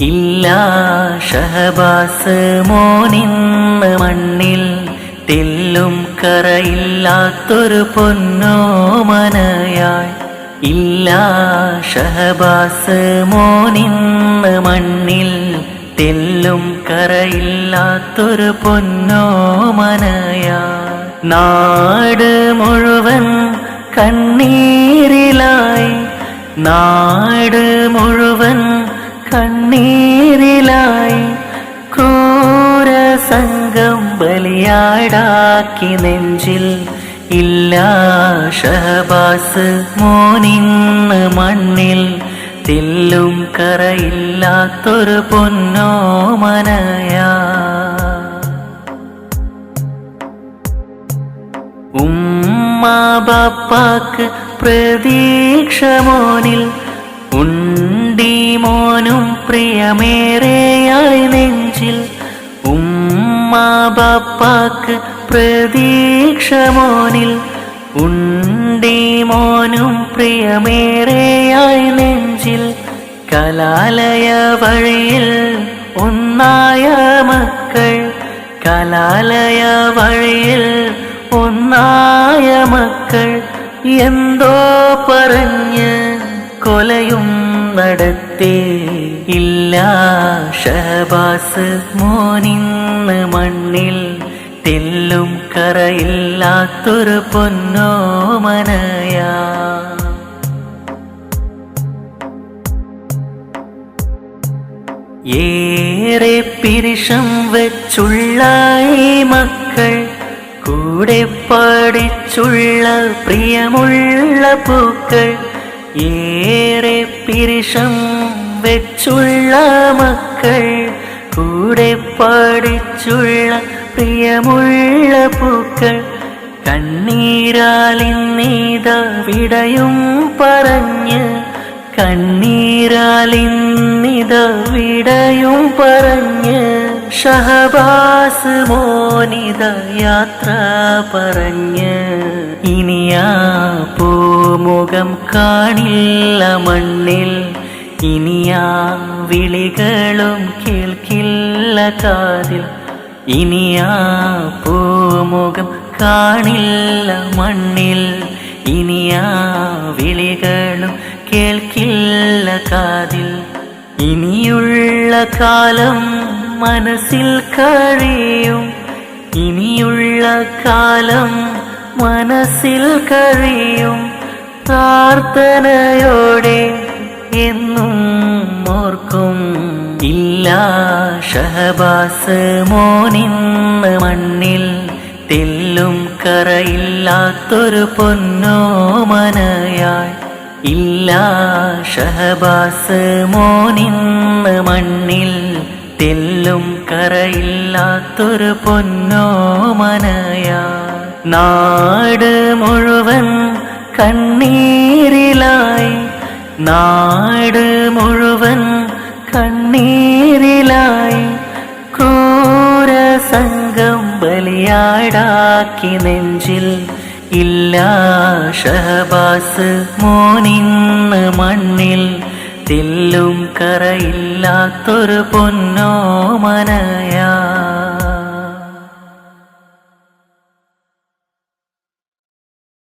ഇല്ല. ഷഹബാസ് മോനിന്ന് മണ്ണിൽ തെല്ലും കറയില്ലാത്തൊരു പൊന്നോ മനയായി. ഇല്ല. ഷഹബാസ് മോനിന്ന് മണ്ണിൽ തെല്ലും കറയില്ലാത്തൊരു പൊന്നോ മനയാ നാട് മുഴുവൻ കണ്ണീരിലായി. നാട് മുഴുവൻ കണ്ണീരിലായി ക്രൂര സംഘം ബലിയാടാക്കി നെഞ്ചിൽ ഇല്ല ഷഹബാസ് മോനിന്ന് മണ്ണിൽ തില്ലും കറയില്ലാത്തൊരു പൊന്നോ മനയാ. ഉമ്മ ബാപ്പാക്ക് പ്രതീക്ഷ മോനിൽ പ്രിയമേറെയായി നെഞ്ചിൽ ഉമ്മാപ്പാക്ക് പ്രതീക്ഷ മോനിൽ ഉണ്ടി മോനും പ്രിയമേറെയായി നെഞ്ചിൽ കലാലയ വഴിയിൽ ഒന്നായ മക്കൾ കലാലയ വഴിയിൽ ഒന്നായ മക്കൾ എന്തോ പറഞ്ഞ് കൊലയും നടത്തി. ഇല്ല ഷഹബാസ് മോനിന്ന് മണ്ണിൽ തെല്ലും കറയില്ലാത്തൊരു പൊന്നോ മനയാ. ഏറെ പിരിഷം വെച്ചുള്ള മക്കൾ കൂടെ പഠിച്ചുള്ള പ്രിയമുള്ള പൂക്കൾ ഏറെ പിരിഷം വെച്ചുള്ള മക്കൾ കൂടെ പഠിച്ചുള്ള പ്രിയമുള്ള പൂക്കൾ. കണ്ണീരാലിന്നീത വിടയും പറഞ്ഞ് കണ്ണീരാലിന്നിത വിടയും പറഞ്ഞ് ഷഹബാസ് മോനിത യാത്ര പറഞ്ഞ് ഇനിയാ പൂമുഖം കാണില്ല മണ്ണിൽ. ഇനിയാ വിളികളും കേൾക്കില്ല കാതിൽ. ഇനിയാ പൂമുഖം കാണില്ല മണ്ണിൽ. ഇനിയാ വിളികളും കേൾക്കില്ല കാതിൽ. ഇനിയുള്ള കാലം മനസ്സിൽ കഴിയും. ഇനിയുള്ള കാലം മനസ്സിൽ കഴിയും. പ്രാർത്ഥനയോടെ എന്നും ഓർക്കും. ഇല്ല ഷഹബാസ് മോനിന്ന് മണ്ണിൽ തെല്ലും കറയില്ലാത്തൊരു പൊന്നോ മനയായി. ഇല്ല ഷഹബാസ് മോനിന്ന് മണ്ണിൽ തെല്ലും കറയില്ലാത്തൊരു പൊന്നോ മനയാ നാട് മുഴുവൻ കണ്ണീരിലായി നാട് മുഴുവൻ കണ്ണീരിലായി ക്രൂര സംഘം ബലിയാടാക്കി നെഞ്ചിൽ ഇല്ല ഷഹബാസ് മോനിന്ന് മണ്ണിൽ തില്ലും കറയില്ലാത്തൊരു പൊന്നോ മനയാ.